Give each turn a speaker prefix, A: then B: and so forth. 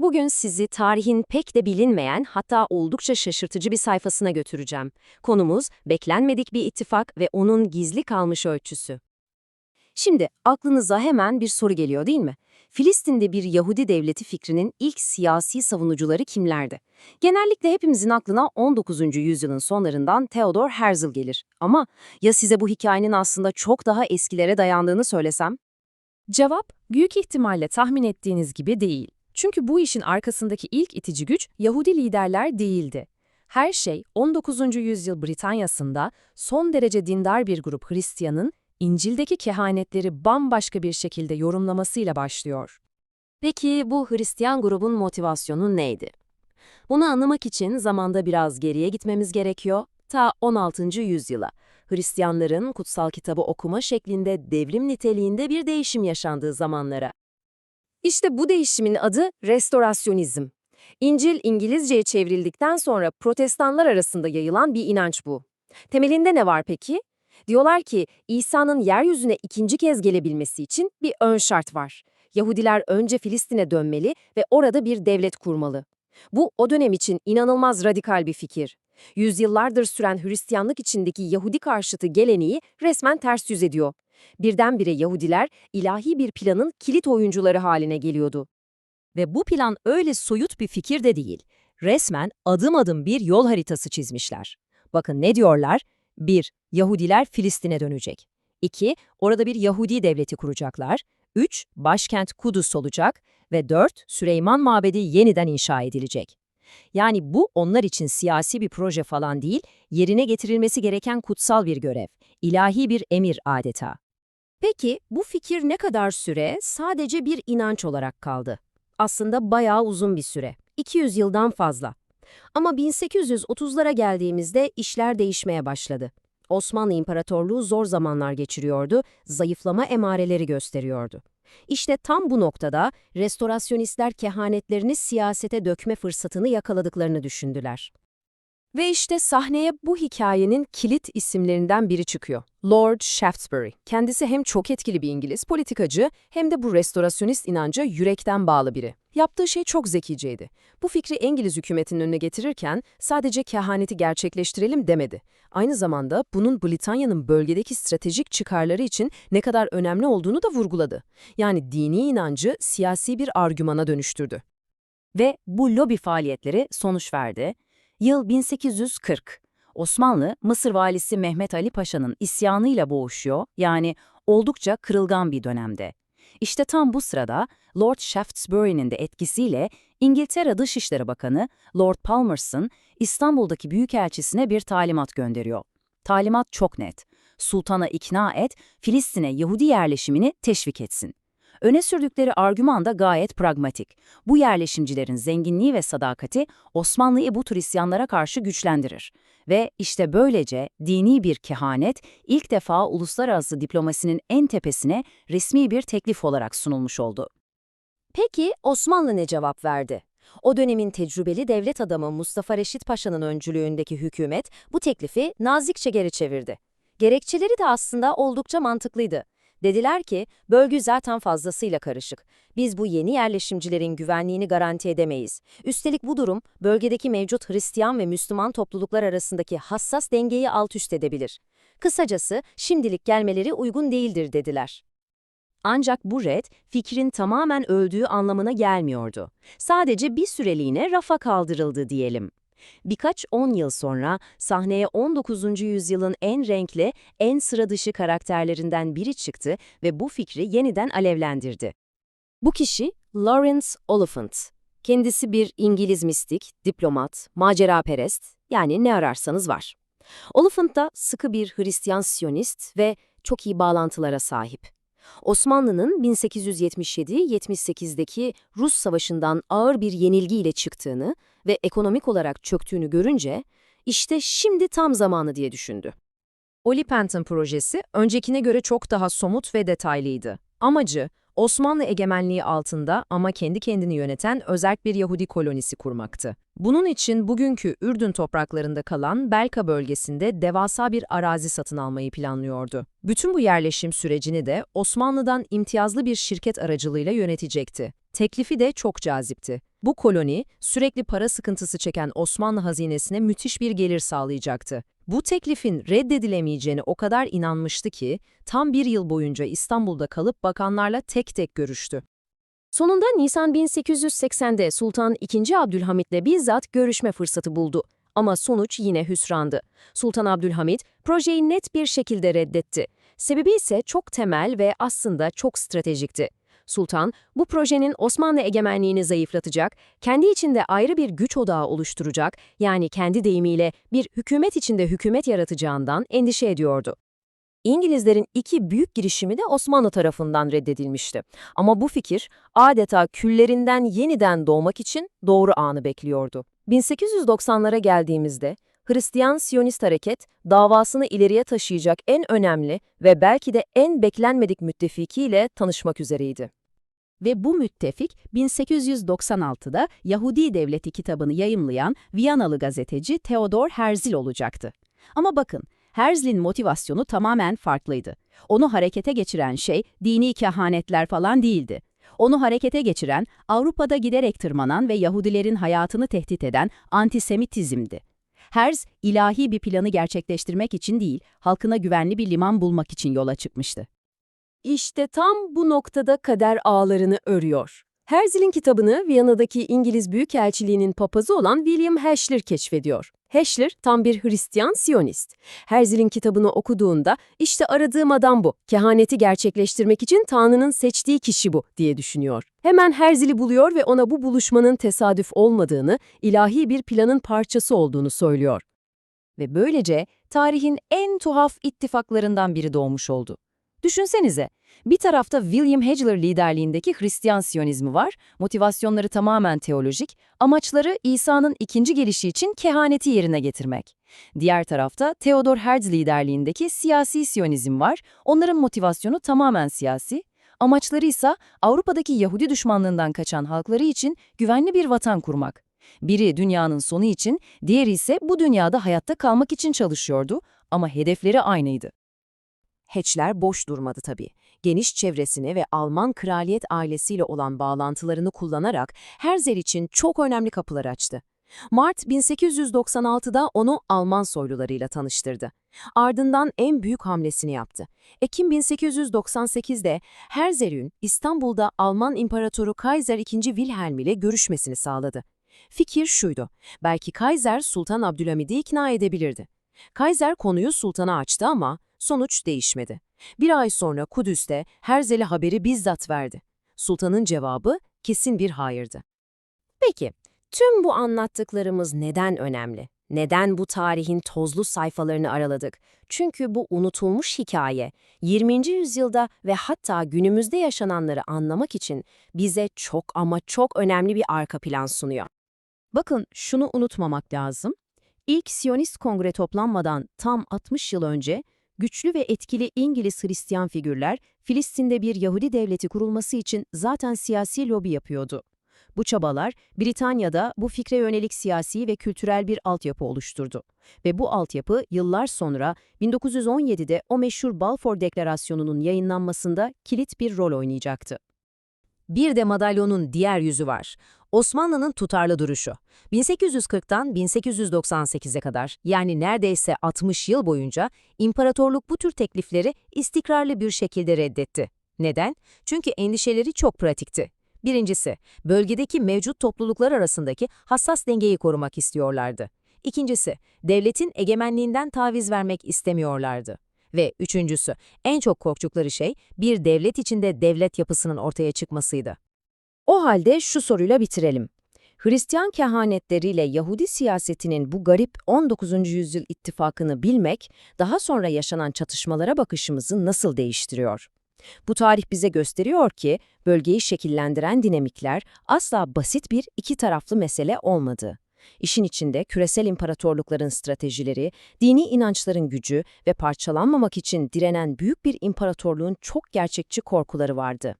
A: Bugün sizi tarihin pek de bilinmeyen hatta oldukça şaşırtıcı bir sayfasına götüreceğim. Konumuz beklenmedik bir ittifak ve onun gizli kalmış ölçüsü. Şimdi aklınıza hemen bir soru geliyor değil mi? Filistin'de bir Yahudi devleti fikrinin ilk siyasi savunucuları kimlerdi? Genellikle hepimizin aklına 19. yüzyılın sonlarından Theodor Herzl gelir. Ama ya size bu hikayenin aslında çok daha eskilere dayandığını söylesem?
B: Cevap, büyük ihtimalle tahmin ettiğiniz gibi değil. Çünkü bu işin arkasındaki ilk itici güç Yahudi liderler değildi. Her şey 19. yüzyıl Britanya'sında son derece dindar bir grup Hristiyanın İncil'deki kehanetleri bambaşka bir şekilde yorumlamasıyla başlıyor.
A: Peki bu Hristiyan grubun motivasyonu neydi? Bunu anlamak için zamanda biraz geriye gitmemiz gerekiyor, ta 16. yüzyıla. Hristiyanların kutsal kitabı okuma şeklinde devrim niteliğinde bir değişim yaşandığı zamanlara. İşte bu değişimin adı restorasyonizm. İncil İngilizceye çevrildikten sonra protestanlar arasında yayılan bir inanç bu. Temelinde ne var peki? Diyorlar ki İsa'nın yeryüzüne ikinci kez gelebilmesi için bir ön şart var. Yahudiler önce Filistin'e dönmeli ve orada bir devlet kurmalı. Bu o dönem için inanılmaz radikal bir fikir. Yüzyıllardır süren Hristiyanlık içindeki Yahudi karşıtı geleneği resmen ters yüz ediyor. Birdenbire Yahudiler ilahi bir planın kilit oyuncuları haline geliyordu. Ve bu plan öyle soyut bir fikir de değil. Resmen adım adım bir yol haritası çizmişler. Bakın ne diyorlar? 1. Yahudiler Filistin'e dönecek. 2. Orada bir Yahudi devleti kuracaklar. 3. Başkent Kudüs olacak. Ve 4. Süleyman Mabedi yeniden inşa edilecek. Yani bu onlar için siyasi bir proje falan değil, yerine getirilmesi gereken kutsal bir görev, ilahi bir emir adeta. Peki bu fikir ne kadar süre sadece bir inanç olarak kaldı? Aslında bayağı uzun bir süre, 200 yıldan fazla. Ama 1830'lara geldiğimizde işler değişmeye başladı. Osmanlı İmparatorluğu zor zamanlar geçiriyordu, zayıflama emareleri gösteriyordu. İşte tam bu noktada restorasyonistler kehanetlerini siyasete dökme fırsatını yakaladıklarını düşündüler. Ve işte sahneye bu hikayenin kilit isimlerinden biri çıkıyor. Lord Shaftesbury. Kendisi hem çok etkili bir İngiliz politikacı hem de bu restorasyonist inanca yürekten bağlı biri. Yaptığı şey çok zekiceydi. Bu fikri İngiliz hükümetinin önüne getirirken sadece kehaneti gerçekleştirelim demedi. Aynı zamanda bunun Britanya'nın bölgedeki stratejik çıkarları için ne kadar önemli olduğunu da vurguladı. Yani dini inancı siyasi bir argümana dönüştürdü. Ve bu lobi faaliyetleri sonuç verdi. Yıl 1840. Osmanlı, Mısır valisi Mehmet Ali Paşa'nın isyanıyla boğuşuyor, yani oldukça kırılgan bir dönemde. İşte tam bu sırada Lord Shaftesbury'nin de etkisiyle İngiltere Dışişleri Bakanı Lord Palmerston İstanbul'daki büyükelçisine bir talimat gönderiyor. Talimat çok net. Sultana ikna et, Filistin'e Yahudi yerleşimini teşvik etsin. Öne sürdükleri argüman da gayet pragmatik. Bu yerleşimcilerin zenginliği ve sadakati Osmanlı'yı bu tür isyanlara karşı güçlendirir. Ve işte böylece dini bir kehanet ilk defa uluslararası diplomasinin en tepesine resmi bir teklif olarak sunulmuş oldu. Peki Osmanlı ne cevap verdi? O dönemin tecrübeli devlet adamı Mustafa Reşit Paşa'nın öncülüğündeki hükümet bu teklifi nazikçe geri çevirdi. Gerekçeleri de aslında oldukça mantıklıydı. Dediler ki, bölge zaten fazlasıyla karışık. Biz bu yeni yerleşimcilerin güvenliğini garanti edemeyiz. Üstelik bu durum, bölgedeki mevcut Hristiyan ve Müslüman topluluklar arasındaki hassas dengeyi alt üst edebilir. Kısacası, şimdilik gelmeleri uygun değildir dediler. Ancak bu red, fikrin tamamen öldüğü anlamına gelmiyordu. Sadece bir süreliğine rafa kaldırıldı diyelim. Birkaç on yıl sonra sahneye 19. yüzyılın en renkli, en sıradışı karakterlerinden biri çıktı ve bu fikri yeniden alevlendirdi. Bu kişi Lawrence Oliphant. Kendisi bir İngiliz mistik, diplomat, maceraperest, yani ne ararsanız var. Oliphant da sıkı bir Hristiyan Siyonist ve çok iyi bağlantılara sahip. Osmanlı'nın 1877-78'deki Rus Savaşı'ndan ağır bir yenilgiyle çıktığını ve ekonomik olarak çöktüğünü görünce, işte şimdi tam zamanı diye düşündü.
B: Oliphant'ın projesi öncekine göre çok daha somut ve detaylıydı. Amacı, Osmanlı egemenliği altında ama kendi kendini yöneten özerk bir Yahudi kolonisi kurmaktı. Bunun için bugünkü Ürdün topraklarında kalan Belka bölgesinde devasa bir arazi satın almayı planlıyordu. Bütün bu yerleşim sürecini de Osmanlı'dan imtiyazlı bir şirket aracılığıyla yönetecekti. Teklifi de çok cazipti. Bu koloni, sürekli para sıkıntısı çeken Osmanlı hazinesine müthiş bir gelir sağlayacaktı. Bu teklifin reddedilemeyeceğine o kadar inanmıştı ki, tam bir yıl boyunca İstanbul'da kalıp bakanlarla tek tek görüştü.
A: Sonunda Nisan 1880'de Sultan II. Abdülhamit'le bizzat görüşme fırsatı buldu. Ama sonuç yine hüsrandı. Sultan Abdülhamit projeyi net bir şekilde reddetti. Sebebi ise çok temel ve aslında çok stratejikti. Sultan, bu projenin Osmanlı egemenliğini zayıflatacak, kendi içinde ayrı bir güç odağı oluşturacak, yani kendi deyimiyle bir hükümet içinde hükümet yaratacağından endişe ediyordu. İngilizlerin iki büyük girişimi de Osmanlı tarafından reddedilmişti. Ama bu fikir adeta küllerinden yeniden doğmak için doğru anı bekliyordu. 1890'lara geldiğimizde Hristiyan Siyonist hareket davasını ileriye taşıyacak en önemli ve belki de en beklenmedik müttefikiyle tanışmak üzereydi.
C: Ve bu müttefik 1896'da Yahudi Devleti kitabını yayımlayan Viyanalı gazeteci Theodor Herzl olacaktı. Ama bakın, Herzl'in motivasyonu tamamen farklıydı. Onu harekete geçiren şey dini kehanetler falan değildi. Onu harekete geçiren, Avrupa'da giderek tırmanan ve Yahudilerin hayatını tehdit eden antisemitizmdi. Herz, ilahi bir planı gerçekleştirmek için değil, halkına güvenli bir liman bulmak için yola çıkmıştı.
A: İşte tam bu noktada kader ağlarını örüyor. Herzl'in kitabını Viyana'daki İngiliz Büyükelçiliği'nin papazı olan William Heschler keşfediyor. Heschler tam bir Hristiyan Siyonist. Herzl'in kitabını okuduğunda işte aradığım adam bu, kehaneti gerçekleştirmek için Tanrı'nın seçtiği kişi bu diye düşünüyor. Hemen Herzl'i buluyor ve ona bu buluşmanın tesadüf olmadığını, ilahi bir planın parçası olduğunu söylüyor. Ve böylece tarihin en tuhaf ittifaklarından biri doğmuş oldu. Düşünsenize, bir tarafta William Hedgeler liderliğindeki Hristiyan Siyonizmi var, motivasyonları tamamen teolojik, amaçları İsa'nın ikinci gelişi için kehaneti yerine getirmek. Diğer tarafta Theodor Herzl liderliğindeki siyasi Siyonizm var, onların motivasyonu tamamen siyasi, amaçları ise Avrupa'daki Yahudi düşmanlığından kaçan halkları için güvenli bir vatan kurmak. Biri dünyanın sonu için, diğeri ise bu dünyada hayatta kalmak için çalışıyordu ama hedefleri aynıydı. Heçler boş durmadı tabii. Geniş çevresini ve Alman kraliyet ailesiyle olan bağlantılarını kullanarak Herzl için çok önemli kapılar açtı. Mart 1896'da onu Alman soylularıyla tanıştırdı. Ardından en büyük hamlesini yaptı. Ekim 1898'de Herzl'ün İstanbul'da Alman İmparatoru Kaiser II. Wilhelm ile görüşmesini sağladı. Fikir şuydu, belki Kaiser Sultan Abdülhamid'i ikna edebilirdi. Kaiser konuyu sultana açtı ama sonuç değişmedi. Bir ay sonra Kudüs'te Herzl'e haberi bizzat verdi. Sultanın cevabı kesin bir hayırdı. Peki, tüm bu anlattıklarımız neden önemli? Neden bu tarihin tozlu sayfalarını araladık? Çünkü bu unutulmuş hikaye 20. yüzyılda ve hatta günümüzde yaşananları anlamak için bize çok ama çok önemli bir arka plan sunuyor. Bakın şunu unutmamak lazım. İlk Siyonist Kongre toplanmadan tam 60 yıl önce güçlü ve etkili İngiliz Hristiyan figürler Filistin'de bir Yahudi devleti kurulması için zaten siyasi lobi yapıyordu. Bu çabalar Britanya'da bu fikre yönelik siyasi ve kültürel bir altyapı oluşturdu. Ve bu altyapı yıllar sonra 1917'de o meşhur Balfour Deklarasyonu'nun yayınlanmasında kilit bir rol oynayacaktı. Bir de madalyonun diğer yüzü var. Osmanlı'nın tutarlı duruşu. 1840'tan 1898'e kadar yani neredeyse 60 yıl boyunca imparatorluk bu tür teklifleri istikrarlı bir şekilde reddetti. Neden? Çünkü endişeleri çok pratikti. Birincisi, bölgedeki mevcut topluluklar arasındaki hassas dengeyi korumak istiyorlardı. İkincisi, devletin egemenliğinden taviz vermek istemiyorlardı. Ve üçüncüsü, en çok korktukları şey bir devlet içinde devlet yapısının ortaya çıkmasıydı. O halde şu soruyla bitirelim. Hristiyan kehanetleriyle Yahudi siyasetinin bu garip 19. yüzyıl ittifakını bilmek, daha sonra yaşanan çatışmalara bakışımızı nasıl değiştiriyor? Bu tarih bize gösteriyor ki, bölgeyi şekillendiren dinamikler asla basit bir iki taraflı mesele olmadı. İşin içinde küresel imparatorlukların stratejileri, dini inançların gücü ve parçalanmamak için direnen büyük bir imparatorluğun çok gerçekçi korkuları vardı.